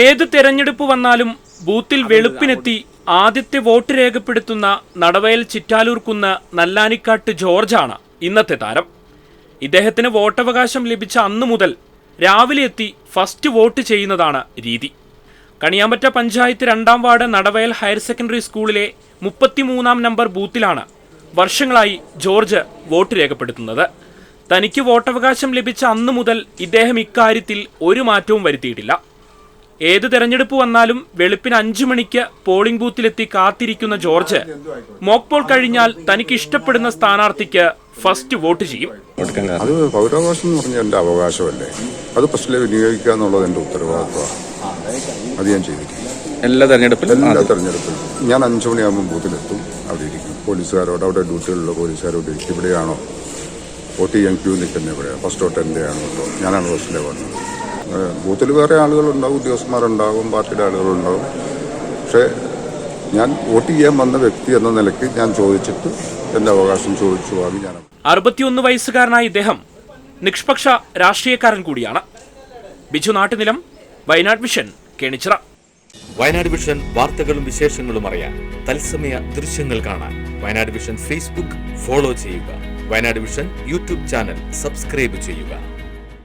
ഏത് തെരഞ്ഞെടുപ്പ് വന്നാലും ബൂത്തിൽ വെളുപ്പിനെത്തി ആദ്യത്തെ വോട്ട് രേഖപ്പെടുത്തുന്ന നടവയൽ ചിറ്റാലൂർക്കുന്ന് നല്ലാനിക്കാട്ട് ജോർജാണ് ഇന്നത്തെ താരം. ഇദ്ദേഹത്തിന് വോട്ടവകാശം ലഭിച്ച അന്നു മുതൽ രാവിലെ എത്തി ഫസ്റ്റ് വോട്ട് ചെയ്യുന്നതാണ് രീതി. കണിയാമ്പറ്റ പഞ്ചായത്ത് രണ്ടാം വാർഡ് നടവയൽ ഹയർ സെക്കൻഡറി സ്കൂളിലെ മുപ്പത്തിമൂന്നാം നമ്പർ ബൂത്തിലാണ് വർഷങ്ങളായി ജോർജ് വോട്ട് രേഖപ്പെടുത്തുന്നത്. തനിക്ക് വോട്ടവകാശം ലഭിച്ച അന്നു മുതൽ ഇദ്ദേഹം ഇക്കാര്യത്തിൽ ഒരു മാറ്റവും വരുത്തിയിട്ടില്ല. ഏത് തെരഞ്ഞെടുപ്പ് വന്നാലും വെളുപ്പിന് അഞ്ചു മണിക്ക് പോളിംഗ് ബൂത്തിലെത്തി കാത്തിരിക്കുന്ന ജോർജ്. മോക്ക് പോൾ കഴിഞ്ഞാൽ തനിക്ക് ഇഷ്ടപ്പെടുന്ന സ്ഥാനാർത്ഥിക്ക് ഫസ്റ്റ് വോട്ട് ചെയ്യും. അത് പൗരാവകാശം എന്ന് പറഞ്ഞാൽ എന്റെ അവകാശമല്ലേ? അത് ഫസ്റ്റിലെ വിനിയോഗിക്കുക എന്നുള്ളത് എന്റെ ഉത്തരവാദിത്വമാണ്. അത് ഞാൻ ചെയ്തിരിക്കും എല്ലാ തെരഞ്ഞെടുപ്പിലും? എല്ലാ തെരഞ്ഞെടുപ്പിലും. ഞാൻ അഞ്ചു മണിയാകുമ്പോൾ ബൂത്തിലെത്തും. അവിടെ ഇരിക്കും. പോലീസുകാരോട് അവിടെ ഡ്യൂട്ടിയിലുള്ള പോലീസുകാരോട് ഇവിടെയാണോ? വോട്ട് ചെയ്യാൻ ക്യൂ നിൽക്കുന്ന എവിടെയാണ് ഫസ്റ്റ് വോട്ട് എന്റെ ആണോ കേട്ടോ ഞാനാണ് ഫസ്റ്റിലെ വന്നത്. ബൂത്തിൽ വേറെ ആളുകളുണ്ടാവും ഉദ്യോഗസ്ഥന്മാരുണ്ടാവും പാർട്ടിയുടെ ആളുകളുണ്ടാവും. പക്ഷേ ഞാൻ വോട്ട് ചെയ്യാൻ വന്ന വ്യക്തി എന്ന നിലയ്ക്ക് ഞാൻ ചോദിച്ചിട്ട് എന്റെ അവകാശം ചോദിച്ചു വാങ്ങി ഞാൻ അറുപത്തിയൊന്ന് വയസ്സുകാരനായ ഇദ്ദേഹം നിഷ്പക്ഷ രാഷ്ട്രീയക്കാരൻ കൂടിയാണ്. ബിജു നാട്ടുനിലം വയനാട് മിഷൻ കേണിച്ചിറ. വയനാട് വിഷൻ വാർത്തകളും വിശേഷങ്ങളും അറിയാൻ തത്സമയ ദൃശ്യങ്ങൾ കാണാൻ വയനാട് വിഷൻ ഫേസ്ബുക്ക് ഫോളോ ചെയ്യുക. Wayanad vision YouTube channel subscribe ചെയ്യുക.